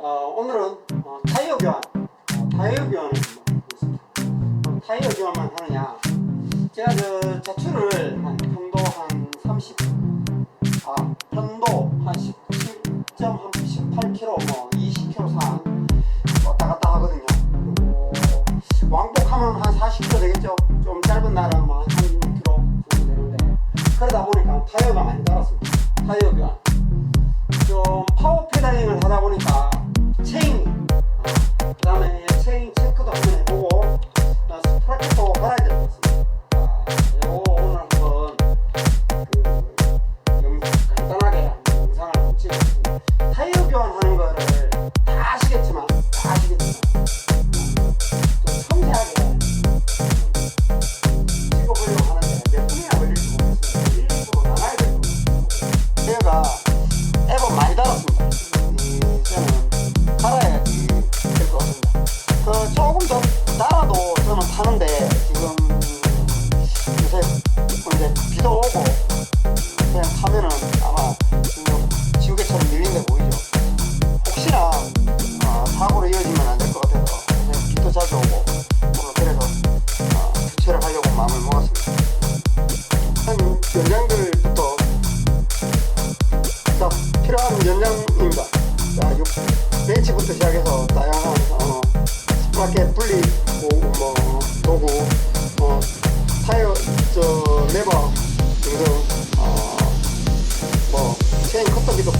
어, 오늘은 어, 타이어 교환, 어, 타이어 교환을 보겠습니다. 어, 타이어 교환만 하느냐? 제가 그 자출을 한 편도 한 30, 아 편도 한 17.18km, 뭐 20km 산 왔다 갔다 하거든요. 그리고 왕복하면 한 40km 되겠죠? 좀 짧은 날은 뭐한 30km 정도 되는데 그러다 보니까 타이어가 많이 달았습니다. 타이어 교환. 좀 파워 페달링을 하다 보니까 체인, 그다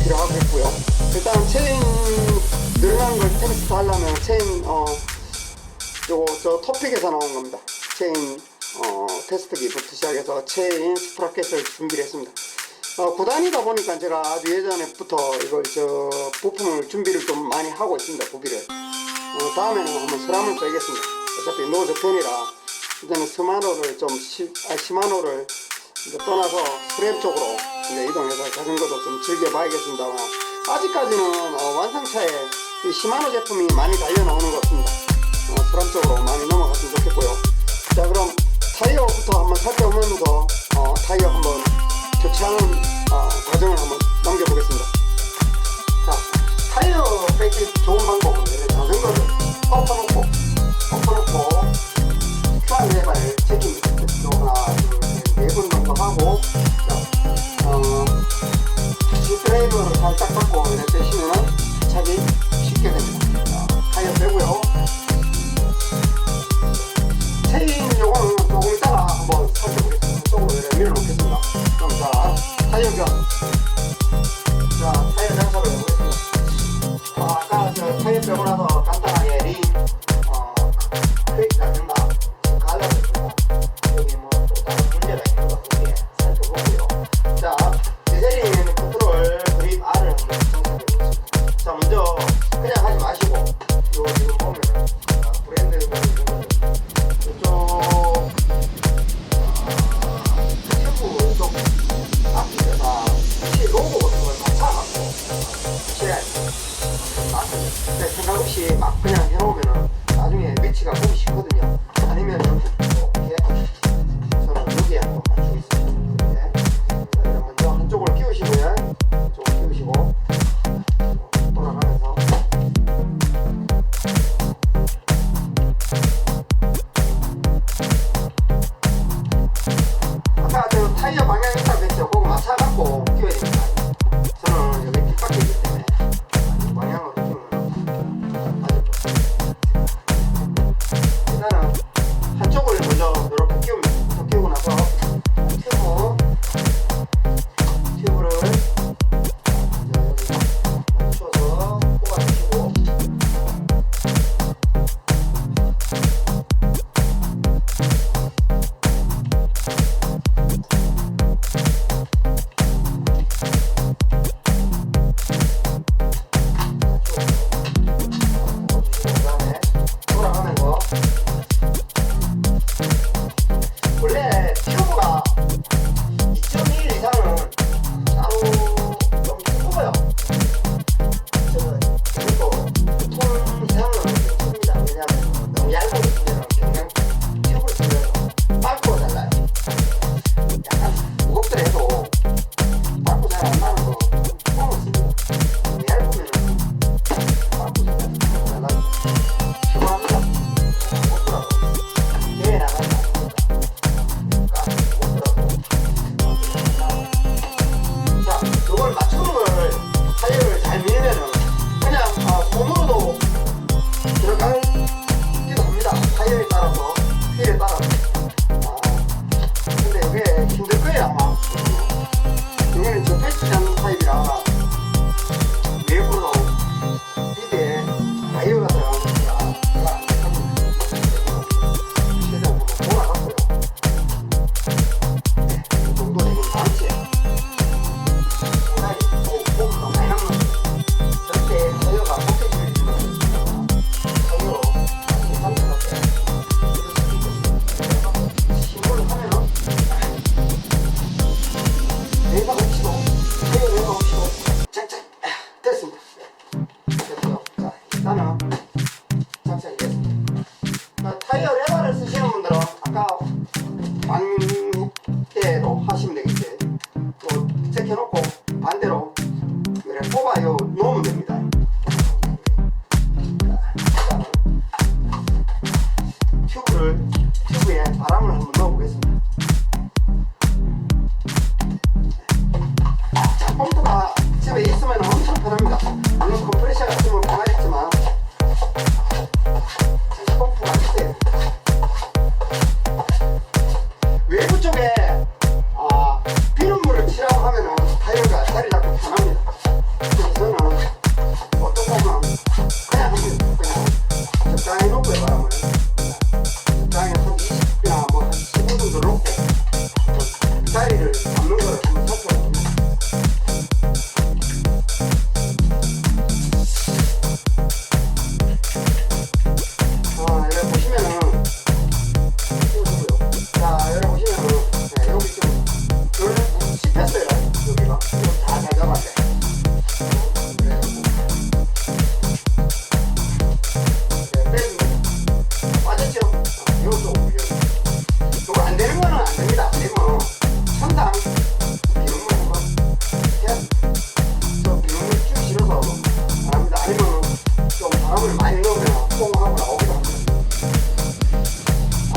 필요하겠고요. 일단 체인 늘어난 걸 테스트 하려면 체인 어 요거 저 토픽에서 나온 겁니다. 체인 어, 테스트기부터 시작해서 체인 스프라켓을 준비를 했습니다. 어, 구단이다 보니까 제가 아주 예전에부터 이걸 저 부품을 준비를 좀 많이 하고 있습니다. 구비를. 어, 다음에는 한번 서람을 빼겠습니다. 어차피 노저 편이라 이제는 스마노를 좀 시, 아, 시마노를 이제 떠나서 프렘 쪽으로 이제 이동해서 자전거도 좀 즐겨봐야겠습니다만 아직까지는 어, 완성차에 이 시마노 제품이 많이 달려 나오는 것 같습니다. 어, 서람 쪽으로 많이 넘어갔으면 좋겠고요. 자 그럼 타이어부터 한번 살펴보면서 어, 타이어 Yeah. I'm not gonna.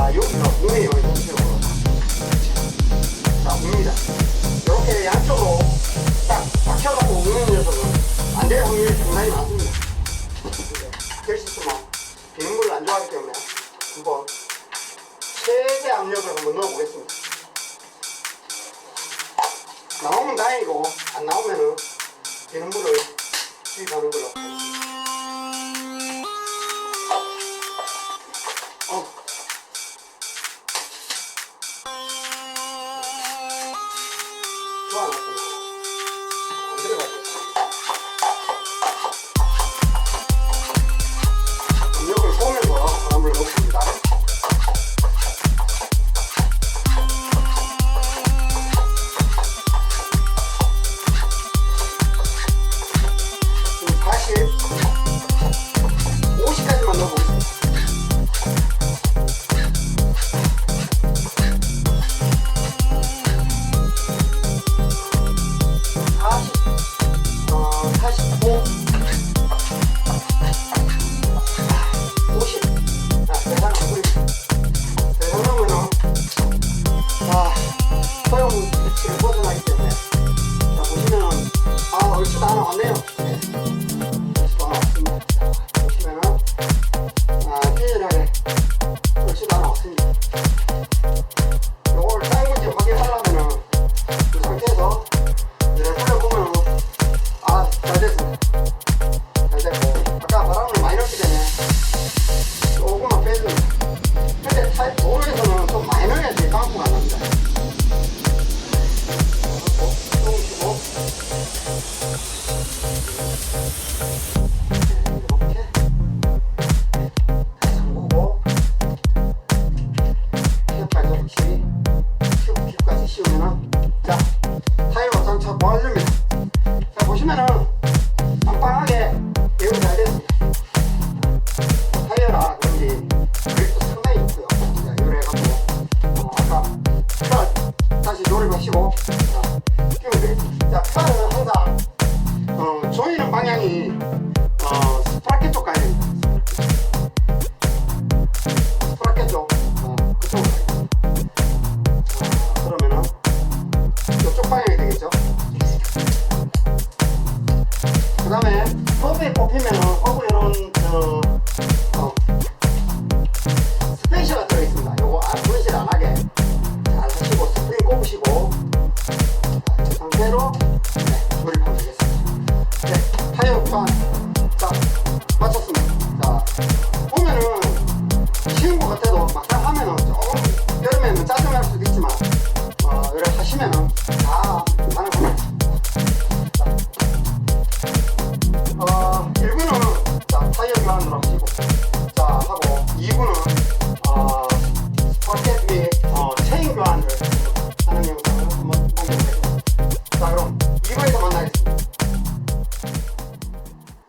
아, 여기서 눈에 여기 눈치로. 자, 봅니다. 이렇게 양쪽으로 딱 박혀갖고 우는 녀석은 안 될 확률이 상당히 많습니다. 될수 있지만, 비는 걸 안 좋아하기 때문에 한번 최대 압력을 한번 넣어보겠습니다. 나오면 다행이고, 안 나오면은 비는 물을 수입하는 걸로 하겠습니다. 好嫩哦 씌우면은 자 타이어 장착 완료입니다 자 보시면은 빵빵하게 매우 잘 됐습니다. 타이어라 그런지 그립도 상당히 있고요. 자 요래갖고 어, 아까 펴 다시 조립하시고 자 끼우면 되겠습니다. 자 펴는 항상 어 조이는 방향이 어